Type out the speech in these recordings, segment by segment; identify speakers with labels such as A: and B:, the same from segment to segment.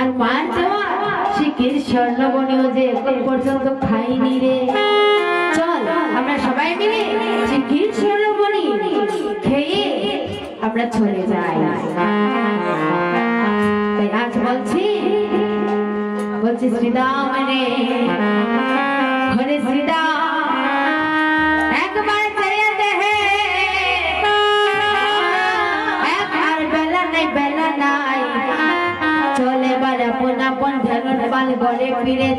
A: আর মার দেওয়া শিখির স্বর্ণবনীয় যে এখন পর্যন্ত খাইনি রে। চল, আমরা সবাই মিলে শিখির স্বর্ণবনী খেয়ে আমরা চলে যাই। তাই আজ বলছি বলছি রে। হরে বেলা নেই, বেলা নাই। চলে এবার আপন আপন ধনুর পাল ঘরে ফিরে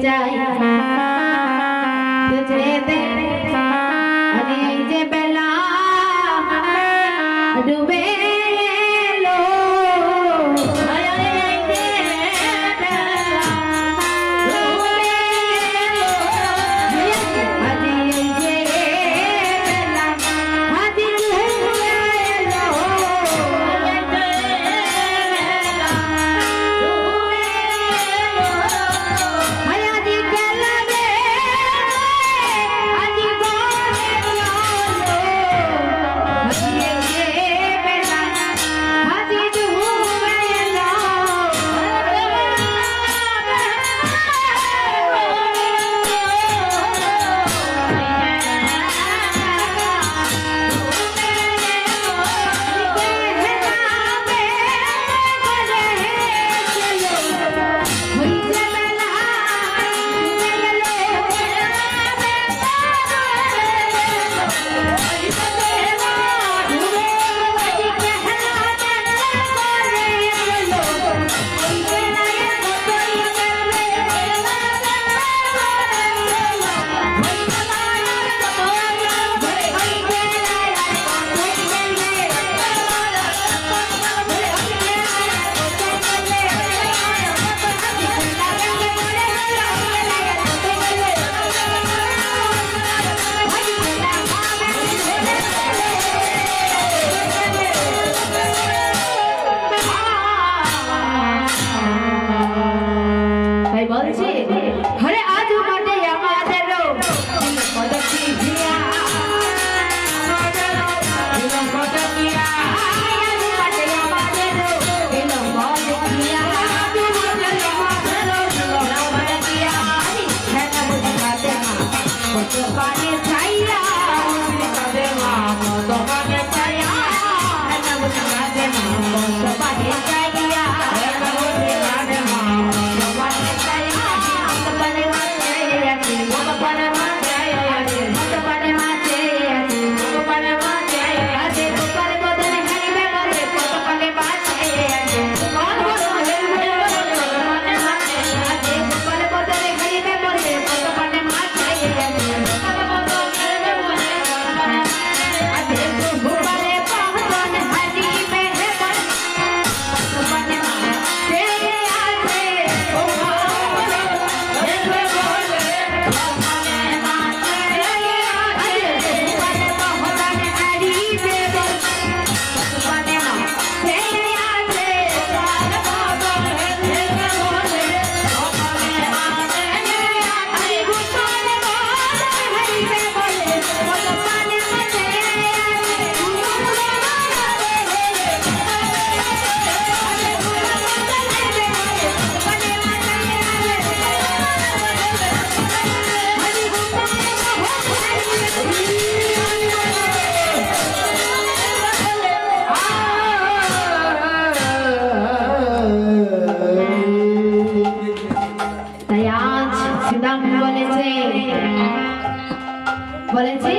A: বলেছে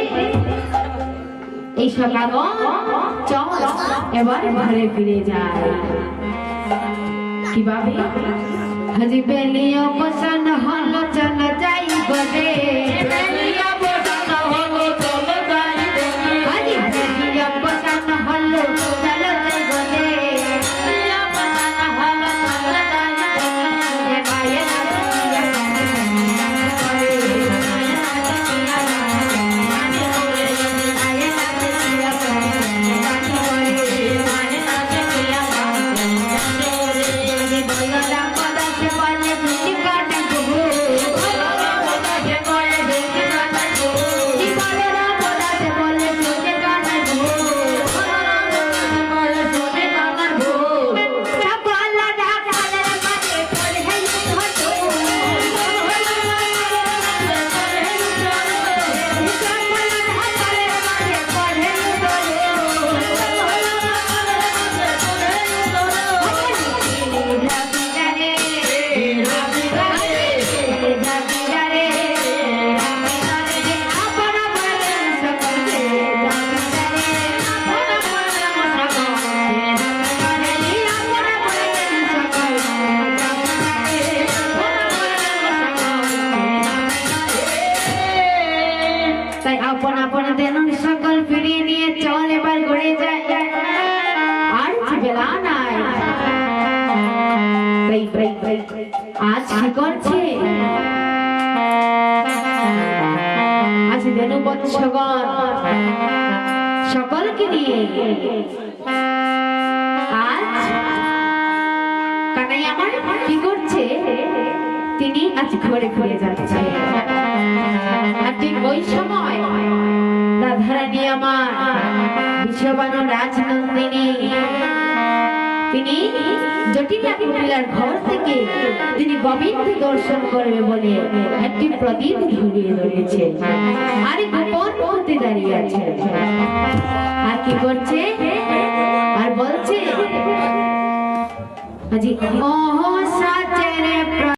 A: এই সকাগন চল এবার ঘরে ফিরে যায় কীভাবে? হাজি বেলিও আজ কি করছে? আজ ধনু বৎসগণ সকলকে নিয়ে আজ কানাই আমার কি করছে? তিনি আজ ঘরে ঘুরে যাচ্ছে। আর ঠিক ওই সময় রাধারানী আমার বিশ্ববানু রাজনন্দিনী তিনি জটিলা কুটিলার ঘর থেকে তিনি গোবিন্দ দর্শন করবে বলে একটি প্রদীপ ঘুরিয়ে ধরেছে। আর গোপন দাঁড়িয়ে আছে। আর কি করছে? আর বলছে, আজি ও